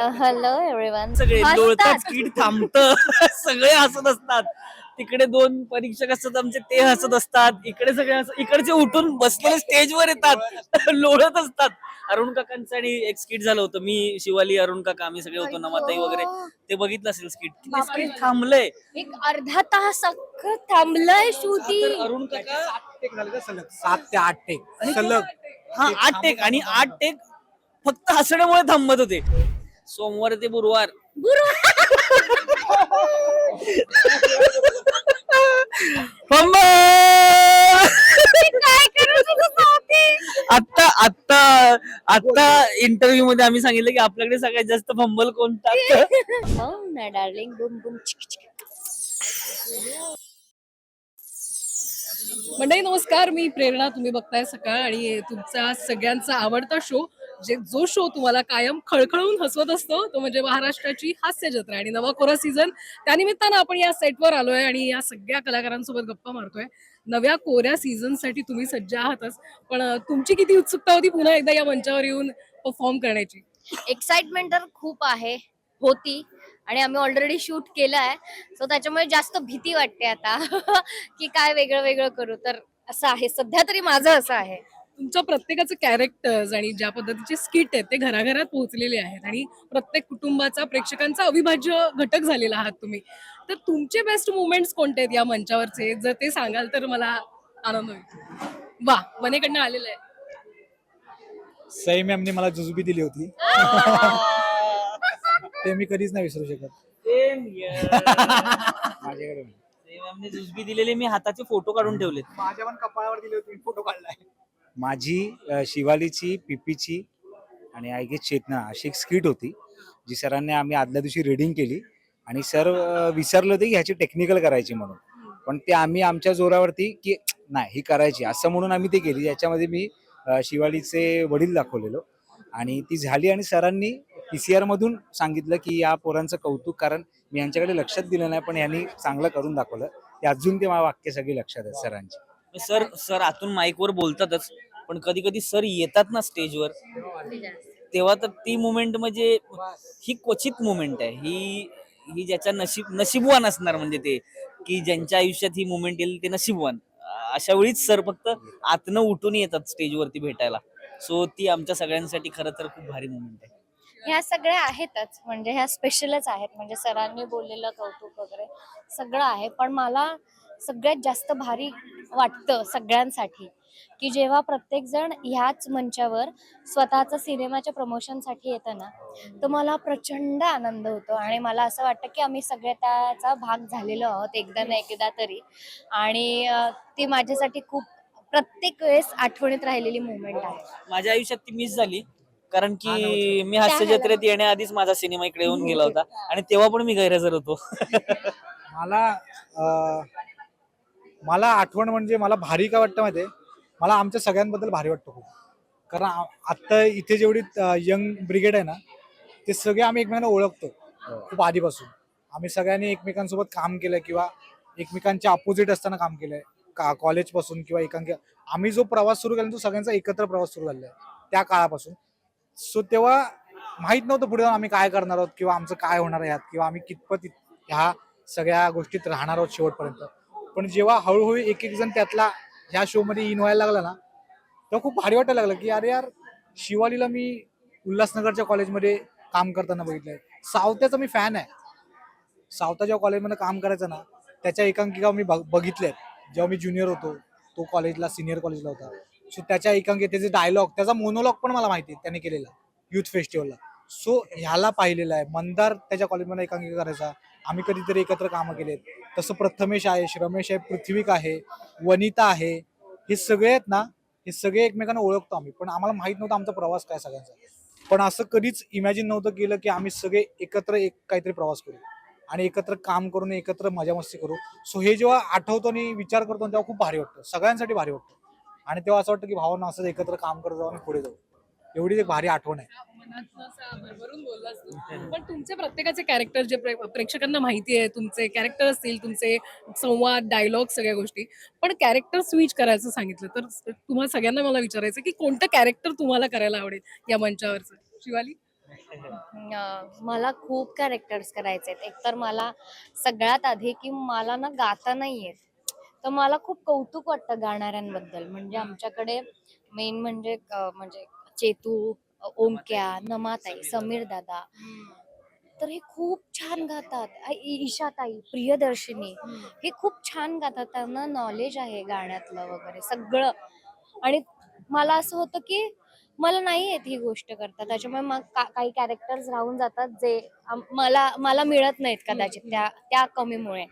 Hello everyone सगळे लोळतात skit थांबत. सगळे हसत असतात. तिकडे दोन परीक्षक असतात आमचे ते हसत असतात. इकडे सगळे हस- इकडचे उठून बसलेले स्टेजवर येतात. लोळत असतात. अरुण काकांचं आणि एक स्किट झालं होतं. मी शिवाली अरुण काका आम्ही सगळे होतो नमाताई वगैरे. ते बघितलं असेल स्किट स्किट थांबलंय. एक अर्धा तास अख्खं थांबलंय शूटिंग अरुण काका सलग? सात ते आठ टेक सलग. हा आठ टेक आणि आठ टेक फक्त हसण्यामुळे थांबत होते. सोमवार ते गुरुवार काय करत होते आता आता आता इंटरव्ह्यू मध्ये आम्ही सांगितलं की आपल्याकडे सगळ्यात जास्त फंबल कोणता? हो ना डार्लिंग बुम बुम चिक चिक मंडळी नमस्कार. मी प्रेरणा. तुम्ही बघताय सकाळ आणि तुमचा सगळ्यांचा आवडता शो जे जो शो तुम्हाला कायम खळखळून हसवत असतो तो म्हणजे महाराष्ट्राची हास्य जत्रा आणि नवा कोरा सीझन त्यानिमित्तानं आपण या सेटवर आलोय आणि या सगळ्या कलाकारांसोबत गप्पा मारतोय. नव्या कोऱ्या सीझनसाठी तुम्ही सज्ज आहातच. पण तुमची किती उत्सुकता होती पुन्हा एकदा या मंचावर येऊन परफॉर्म करण्याची? एक्साइटमेंट तर खूप आहे होती. आणि आम्ही ऑलरेडी शूट केलं आहे सो त्याच्यामुळे जास्त भीती वाटते आता. की काय वेगळं वेगळं करू. तर असं आहे. सध्या तरी माझं असं आहे. तुमच्या प्रत्येकाचे कॅरेक्टर्स आणि ज्या पद्धतीचे स्किट आहेत ते घराघरात पोहोचलेले आहेत आणि प्रत्येक कुटुंबाचा प्रेक्षकांचा अविभाज्य घटक झालेला आहात तुम्ही. तर तुमचे बेस्ट मुवमेंट्स कोणते आहेत या मंचावरचे? जर ते सांगाल तर मला आनंद होईल. वा वनेकडनं आलेलं आहे. सई मॅमने मला जुजबी दिली होती. ते मी कधीच नाही विसरू शकत. माझ्याकडे जुजबी दिलेले मी हाताचे फोटो काढून ठेवलेत. माझ्या पण कपाळावर दिली होती फोटो काढलाय. माझी शिवालीची पिपीची आणि आय गेस चेतना अशी एक स्किट होती जी सरांनी आम्ही आदल्या दिवशी रिडिंग केली आणि सर विसरलं होते की ह्याची टेक्निकल करायची म्हणून. पण ते आम्ही आमच्या जोरावरती की नाही ही करायची असं म्हणून आम्ही ते केली याच्यामध्ये मी शिवालीचे वडील दाखवलेलो आणि ती झाली आणि सरांनी पी सी आरमधून सांगितलं की या पोरांचं कौतुक कारण मी यांच्याकडे लक्षात दिलं नाही पण यांनी चांगलं करून दाखवलं. ते अजून ते मला वाक्य सगळी लक्षात आहेत सरांची. सर सर आतून माईक वर बोलतातच पण कधी कधी सर येतात ना स्टेजवर तेव्हा तर ती मुमेंट म्हणजे ही क्वचित मुमेंट आहे. ही ही ज्याच्या नशीब नशीबवान असणार म्हणजे ते की ज्यांच्या आयुष्यात ही मुमेंट येईल ते नशीबवान. अशा वेळीच सर फक्त आतनं उठून येतात स्टेजवरती भेटायला. सो ती आमच्या सगळ्यांसाठी खरं तर खूप भारी मुमेंट आहे. ह्या सगळ्या आहेतच म्हणजे ह्या स्पेशलच आहेत. म्हणजे सरांनी बोललेलं कौतुक वगैरे सगळं आहे. पण मला सगळ्यात जास्त भारी वाटतं सगळ्यांसाठी. की जेव्हा प्रत्येक जण ह्याच मंचावर स्वतःचा सिनेमाच्या प्रमोशनसाठी येतं ना तर मला प्रचंड आनंद होतो. आणि मला असं वाटतं की आम्ही सगळे त्याचा भाग झालेलो आहोत एकदा ना एकदा तरी. आणि ती माझ्यासाठी खूप प्रत्येक वेळेस आठवणीत राहिलेली मुवमेंट आहे. माझ्या आयुष्यात ती मिस झाली. कारण की मी हास्य जत्रेत येण्याआधीच माझा सिनेमा इकडे येऊन गेला होता. आणि तेव्हा पण मी गैरहजर होतो. मला मला आठवण म्हणजे मला भारी का वाटतं माहितीये? मला आमच्या सगळ्यांबद्दल भारी वाटतं खूप. कारण आ- इथे जेवढी यंग ब्रिगेड आहे ना ते सगळे आम्ही एकमेकांना ओळखतो खूप आधीपासून. आम्ही सगळ्यांनी एकमेकांसोबत काम केलंय किंवा एकमेकांच्या अपोजिट असताना काम केलंय. का कॉलेजपासून किंवा एकांक आम्ही जो प्रवास सुरू केला ना, तो सगळ्यांचा एकत्र प्रवास सुरू झालेला आहे. त्या काळापासून. सो तेव्हा माहीत नव्हतं पुढे जाऊन आम्ही काय करणार आहोत किंवा आमचं काय होणार आहे ह्यात किंवा आम्ही कितपत ह्या सगळ्या गोष्टीत राहणार आहोत शेवटपर्यंत. पण जेव्हा हळूहळू एक एक जण त्यातला ह्या शो मध्ये इन व्हायला लागला ना तेव्हा खूप भारी वाटायला लागलं की अरे यार शिवालीला मी उल्हासनगरच्या कॉलेजमध्ये काम करताना बघितलंय. सावत्याचा मी फॅन आहे. सावता जेव्हा कॉलेजमध्ये काम करायचं ना त्याच्या एकांकिका मी बघ- बघितल्यात जेव्हा मी ज्युनियर होतो तो कॉलेजला सिनियर कॉलेजला होता. सो त्याच्या एकांकिका त्याचे डायलॉग त्याचा मोनोलॉग पण मला माहिती आहे त्याने केलेला युथ फेस्टिवलला सो ह्याला पाहिलेलं आहे. मंदार त्याच्या कॉलेजमध्ये एकांकिका करायचा. आम्ही कधीतरी एकत्र कामं केलेत. तसं प्रथमेश आहे रमेश आहे पृथ्वीक आहे वनिता आहे हे सगळे आहेत ना हे सगळे एकमेकांना ओळखतो आम्ही. पण आम्हाला माहीत नव्हतं आमचा प्रवास काय सगळ्यांचा. पण असं कधीच इमॅजिन नव्हतं केलं की आम्ही सगळे एकत्र एक काहीतरी प्रवास करू. आणि एकत्र काम करून एकत्र मजा मस्ती करू. सो हे जेव्हा आठवतो आणि विचार करतो तेव्हा खूप भारी वाटतं. सगळ्यांसाठी भारी वाटतं. आणि तेव्हा असं वाटतं की भावांना असं एकत्र काम करत जाऊ आणि पुढे जाऊ. एवढीच एक भारी आठवण आहे. मनातनं असं भरभरून बोललास तू. पण तुमचे प्रत्येकाचे कॅरेक्टर जे प्रे- प्रेक्षकांना माहिती आहे तुमचे कॅरेक्टर असतील तुमचे संवाद डायलॉग सगळ्या गोष्टी पण कॅरेक्टर स्विच करायचं सांगितलं तर स- तुम्हाला सगळ्यांना मला विचारायचं की कोणतं कॅरेक्टर तुम्हाला करायला आवडेल या मंचावरचं? शिवाली? अं, मला खूप कॅरेक्टर्स करायचे आहेत. एकतर मला सगळ्यात आधी की मला ना गाता नाही येत. तर मला खूप कौतुक वाटतं गाणाऱ्यांबद्दल. म्हणजे आमच्याकडे मेन म्हणजे म्हणजे चेतू ओमक्या नमाताई समीर दादा. तर हे खूप छान गातात. ईशाताई प्रियदर्शिनी हे खूप छान गातात. त्यांना नॉलेज आहे गाण्यातलं वगैरे सगळं. आणि मला असं होतं की मला नाही येत ही गोष्ट करता. त्याच्यामुळे मग काही कॅरेक्टर्स राहून जातात जे मला मला मिळत नाहीत कदाचित त्या त्या कमीमुळे.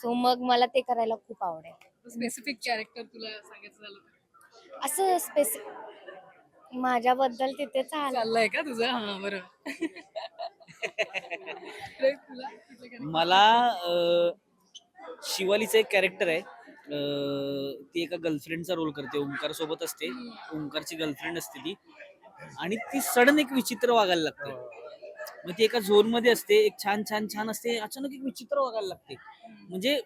सो मग मला ते करायला खूप आवडेल. स्पेसिफिक कॅरेक्टर तुला सांगायचं झालं? असं स्पेसिफिक माझ्याबद्दल तिथे चाल चाललंय का तुझं? हा बरं रे, तुला कुठलं character? मला अं, शिवालीचं एक कॅरेक्टर आहे. अं, ती एका गर्लफ्रेंडचा रोल करते ओंकार सोबत असते ओंकारची गर्लफ्रेंड असते ती. आणि ती सडन एक विचित्र वागायला लागते. मग ती एका झोनमध्ये असते एक छान छान छान असते अचानक एक विचित्र वागायला लागते. म्हणजे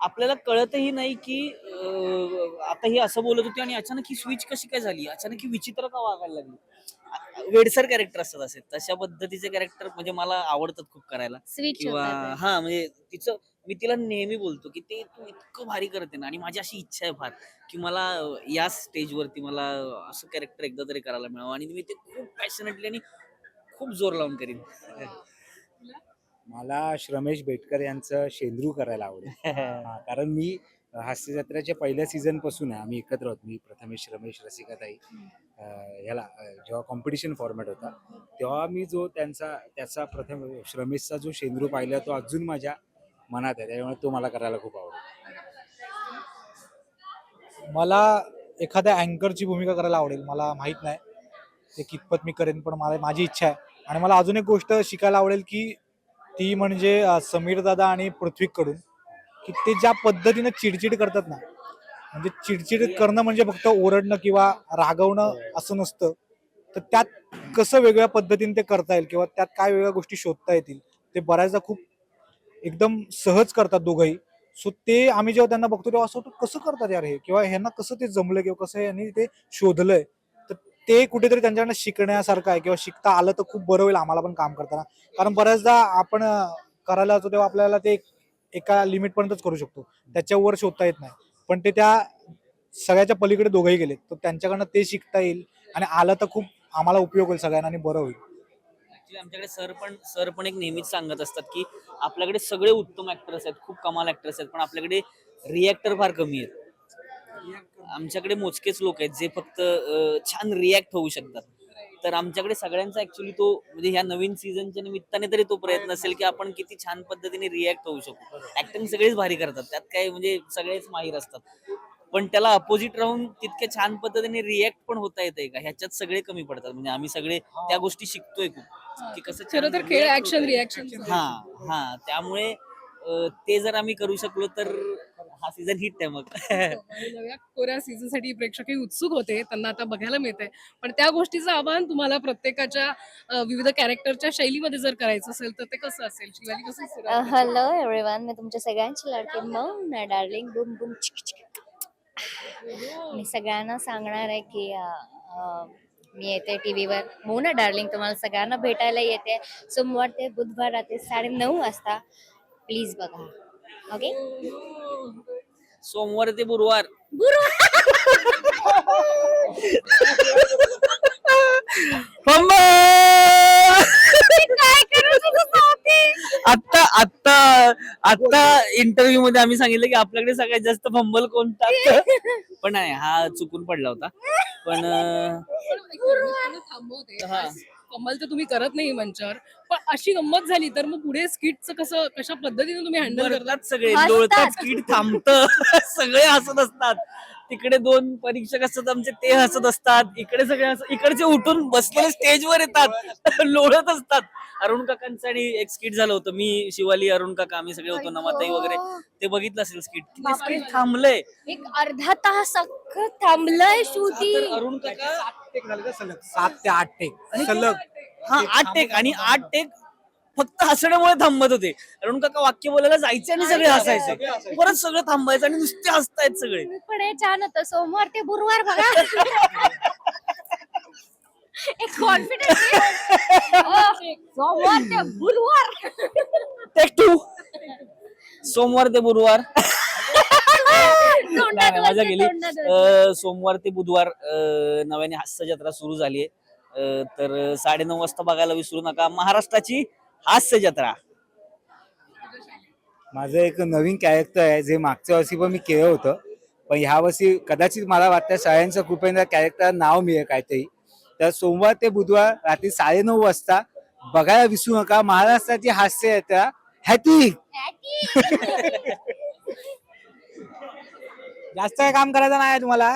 आपल्याला कळतही नाही की आता ही असं बोलत होती आणि अचानक ही स्विच कशी काय झाली? अचानक ही विचित्र का वागायला लागली. वेडसर कॅरेक्टर असतात असे. तशा पद्धतीचे कॅरेक्टर म्हणजे मला आवडतात खूप करायला. स्विच किंवा हा म्हणजे तिचं मी तिला नेहमी बोलतो की ते तू इतकं भारी करते ना आणि माझी अशी इच्छा आहे फार की मला या स्टेजवरती मला असं कॅरेक्टर एकदा तरी करायला मिळावं. आणि मी ते खूप पॅशनेटली आणि खूप जोर लावून करीन. मला श्रमेश बेटकर यांचं शेंद्रू करायला आवडेल. हा, कारण मी हास्य जत्रेच्या पहिल्या सीझनपासून आहे आम्ही एकत्र होतो. मी प्रथमेश रमेश रसिकाताई अं, ह्याला अं, जेव्हा कॉम्पिटिशन फॉर्मॅट होता तेव्हा मी जो त्यांचा त्याचा प्रथम श्रमेशचा जो शेंद्रू पाहिला तो अजून माझ्या मनात आहे. त्यामुळे तो मला करायला खूप आवडेल. मला एखाद्या अँकरची भूमिका करायला आवडेल मला माहीत नाही. ते कितपत मी करेन पण मला माझी इच्छा आहे. आणि मला अजून एक गोष्ट शिकायला आवडेल की ती म्हणजे समीरदादा समीर दादा आणि पृथ्वीकडून की ते ज्या पद्धतीनं चिडचिड करतात ना म्हणजे चिडचिड करणं म्हणजे फक्त ओरडणं किंवा रागवणं असं नसतं. तर त्यात कसं वेगळ्या पद्धतीने ते करता येईल किंवा त्यात काय वेगळ्या गोष्टी शोधता येतील ते बऱ्याचदा खूप एकदम सहज करतात दोघंही. सो ते आम्ही जेव्हा त्यांना बघतो तेव्हा असं होतं कसं करतात यार हे? किंवा ह्यांना कसं ते जमलं किंवा कसं यांनी ते शोधलंय. ते कुठेतरी त्यांच्याकडनं शिकण्यासारखं आहे किंवा शिकता आलं तर खूप बरं होईल आम्हाला पण काम करताना. कारण बऱ्याचदा आपण करायला जातो तेव्हा आपल्याला ते एका लिमिटपर्यंतच करू शकतो. त्याच्यावर शोधता येत नाही. पण ते त्या सगळ्याच्या पलीकडे दोघंही गेलेत. तर त्यांच्याकडनं ते शिकता येईल आणि आलं तर खूप आम्हाला उपयोग होईल सगळ्यांना आणि बरं होईल. आमच्याकडे सर पण सर पण एक नेहमीच सांगत असतात की आपल्याकडे सगळे उत्तम ऍक्टर्स आहेत खूप कमाल ऍक्टर्स आहेत पण आपल्याकडे रिॲक्टर फार कमी आहेत. आमच्याकडे मोजकेच लोक आहेत जे फक्त अं, छान रिॲक्ट होऊ शकतात. तर आमच्याकडे सगळ्यांचा ऍक्च्युली तो म्हणजे ह्या नवीन सीझनच्या निमित्ताने तरी तो प्रयत्न असेल की आपण किती छान पद्धतीने रिॲक्ट होऊ शकू. ऍक्टिंग सगळेच भारी करतात. त्यात काय म्हणजे सगळेच माहीर असतात. पण त्याला अपोजिट राहून तितक्या छान पद्धतीने रिॲक्ट पण होता येते का? ह्याच्यात सगळे कमी पडतात. म्हणजे आम्ही सगळे त्या गोष्टी शिकतोय खूप. की कसं छान खरं तर खेळ react ऍक्शन. रिॲक्शन हा हा. त्यामुळे अं, ते जर आम्ही करू शकलो तर हा सीझन हिट आहे मग. आणि नव्या कोऱ्या सीझनसाठी प्रेक्षकही उत्सुक होते त्यांना आता बघायला मिळतंय. पण त्या गोष्टीचं आव्हान तुम्हाला प्रत्येकाच्या अं, विविध कॅरेक्टरच्या शैलीमध्ये जर करायचं असेल तर ते कसं असेल? शिवाली कसं सुरुवात केली? हॅलो एव्हरीवन मी तुमच्या सगळ्यांची लाडकी मग ना डार्लिंग बुम बुम चिक चिक. मी सगळ्यांना सांगणार आहे की अं, अं, मी येते टीव्हीवर. मोना डार्लिंग तुम्हाला सगळ्यांना भेटायला येते. सोमवार ते बुधवार रात्री साडे नऊ वाजता. प्लीज बघा. ओके सोमवार ते गुरुवार. काय आता आता आता इंटरव्ह्यू मध्ये आम्ही सांगितलं की आपल्याकडे सगळ्यात जास्त फंबल कोणता पण नाही हा चुकून पडला होता. पण हा. कमाल तर तुम्ही करत नाही मंचावर. पण अशी गंमत झाली तर मग पुढे स्किटचं कसं कशा पद्धतीने तुम्ही हँडल करतात सगळे हसतात. लोळतात स्किट थांबत. सगळे हसत असतात. तिकडे दोन परीक्षक असतात आमचे ते हसत असतात. इकडे सगळे हसत इकडचे उठून बसलेले स्टेजवर येतात. लोळत असतात. अरुण काकांचं आणि एक स्किट झालं होतं. मी शिवाली अरुण काका आम्ही सगळे होतो नमाताई वगैरे. ते बघितलं असेल स्किट. बापरे. स्किट थांबलंय. एक अर्धा तास अख्खं थांबलंय तर शूटिंग अरुण काका सात ते आठ टेक. सलग. हा आठ टेक आणि आठ टेक फक्त हसण्यामुळे थांबत होते. अरुण काका वाक्य बोलायला जायचे आणि सगळे हसायचे. परत सगळं थांबायचं आणि नुसते हसतायत सगळे. पण हे छान होतं. सोमवार ते गुरुवार बघा. एक कॉन्फिडन्स सोमवार ते गुरुवार. टेक टू सोमवार ते गुरुवार मजा अं, सोमवार ते बुधवार नव्याने हास्य जत्रा सुरू झाली आहे तर साडेनऊ वाजता बघायला विसरू नका. महाराष्ट्राची हास्य जत्रा. माझं एक नवीन कॅरेक्टर आहे जे मागच्या वर्षी पण मी केलं होतं. पण ह्या वर्षी कदाचित मला वाटतं सगळ्यांचं कृपेंद्र कॅरेक्टर नाव मिळेल काहीतरी. तर सोमवार ते बुधवार रात्री साडेनऊ वाजता बघायला विसरू नका. महाराष्ट्राची हास्य जत्रा हॅटिक जास्त काय काम करायचं नाही तुम्हाला.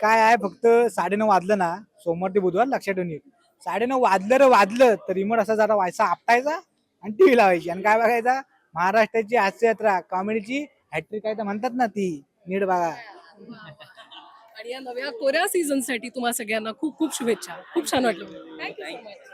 काय आहे फक्त साडेनऊ वाजलं ना सोमवार ते बुधवार लक्षात ठेवून ये. साडेनऊ वाजलं रे वाजलं तर रिमोट असा जरा व्हायचा आपटायचा आणि टीव्ही लावायची. आणि काय बघायचा? महाराष्ट्राची हास्य यात्रा कॉमेडीची हॅट्रिक काय तर म्हणतात ना ती नीट बघा. आणि या नव्या कोऱ्या सीझनसाठी तुम्हाला सगळ्यांना खूप खूप शुभेच्छा. खूप छान वाटलं. Thank you so much